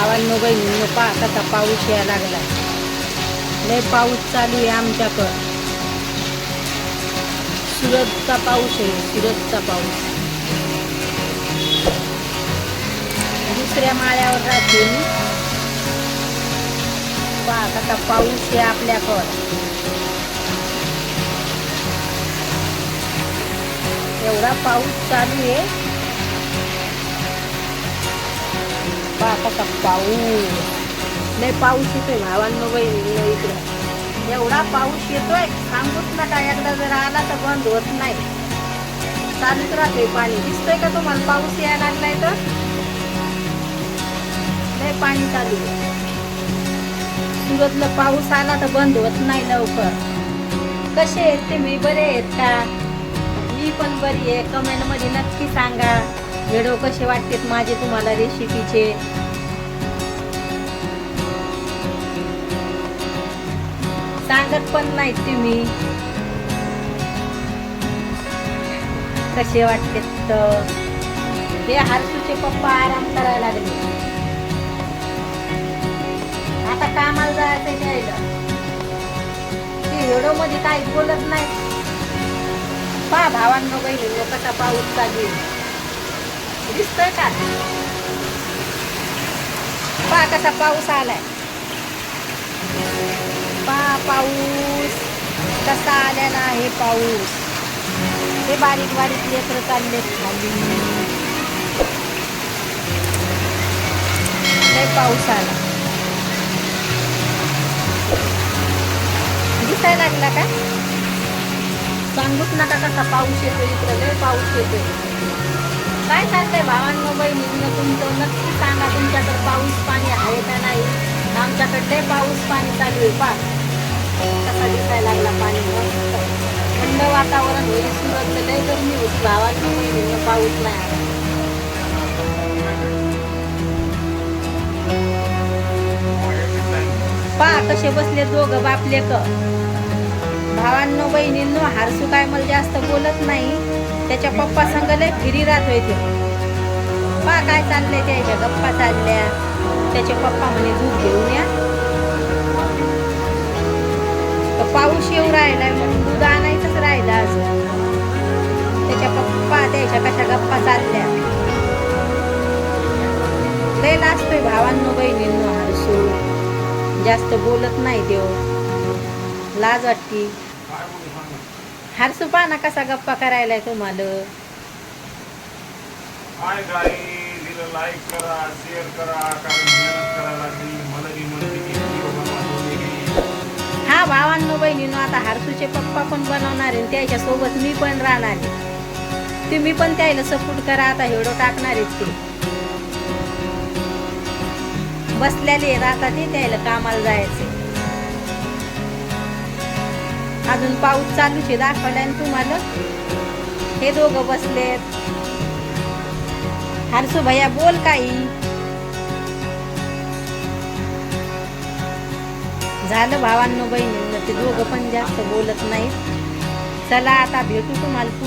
भावांनो बहिणींनो पा आता पाऊस यायला लागला. लय पाऊस चालू आहे आमच्याकडं. सुरतचा पाऊस आहे सुरतचा पाऊस. दुसऱ्या माळ्यावर राहते मी. पहा आता पाऊस आहे आपल्याकडं. एवढा पाऊस चालू आहे. पहा पाऊस नाही पाऊस येतोय भावांनो बहिणींनो इकडं एवढा पाऊस येतोय सांगूच नका एकदा जर आला तर बंद होत नाही चालूच राहतोय पाणी दिसतोय का तुम्हाला पाऊस यायला लागलाय तर नाही पाणी चालू सुरतला पाऊस आला तर बंद होत नाही लवकर कसे आहेत तुम्ही? बरे आहेत का? मी पण बरी आहे. कमेंटमध्ये नक्की सांगा. व्हिडिओ कसे वाटतात माझे तुम्हाला रेसिपीचे सांगत पण नाहीत तुम्ही. कसे वाटते तर. हे हर्षूचे पप्पा आराम करायला लागले. आता कामाला जायचं घ्यायला. ती व्हिडिओमध्ये म्हणजे काही बोलत नाही. पा भावांनो बहिणी कसा पाऊस चालू आहे. दिसतोय का? पा कसा पाऊस आलाय. पाऊस. कसा आलेला आहे पाऊस? हे बारीक बारीक लेकर चालले खाली. पाऊस आला. दिसाय लागला का? सांगूच नका कसा पाऊस येतो इकडं. लय पाऊस येतो काय चालतंय भावांना? बहिणींनो तुमचं नक्की सांगा तुमच्याकडे पाऊस पाणी आहे का नाही? आमच्याकडे पाऊस पाणी चालू आहे. पा कसा दिसायला लागला पाणी मस्त. थंड वातावरण होईल सुरत लय गरमी होती भावांनो बहिणींनो पाऊस नाही आला. पा कसे बसले दोघं बापले क. भावांनो बहिणींनो हारसू काय मला जास्त बोलत नाही. त्याच्या पप्पा संग लय फिरी राहत ते पा काय चाललंय त्याच्या गप्पा चालल्या. त्याचे पप्पा म्हणे दूध घेऊन या. पाऊस येऊ राहिलाय म्हणून दूध आणायचंच राहिलं अजून. त्याच्या पप्पा त्याच्या कशा गप्पा चालल्या. लय लाजतोय भावांनो बहिणींनो हरसू जास्त बोलत नाही देव लाज वाटती. हरसू पाना कसा गप्पा करायलाय तुम्हाला. लाईक करा शेअर करा कारण मेहनत करायला लागली. मला भावांनो बहिणीनो आता हारसूचे पप्पा पण बनवणार आहे त्याच्यासोबत मी पण राहणार आहे. तुम्ही पण त्याला सपोर्ट करा आता हिडो टाकणार आहेत ते. बसलेले राहतात ते त्याला कामाला जायचे अजून पाऊस चालूच आहे दाखवलाय तुम्हाला? हे दोघं बसलेत. हरसू भैया बोल काही. झालं भावांनो बहिणींनो ते दोघं पण जास्त बोलत नाहीत. चला आता भेटू तुम्हाला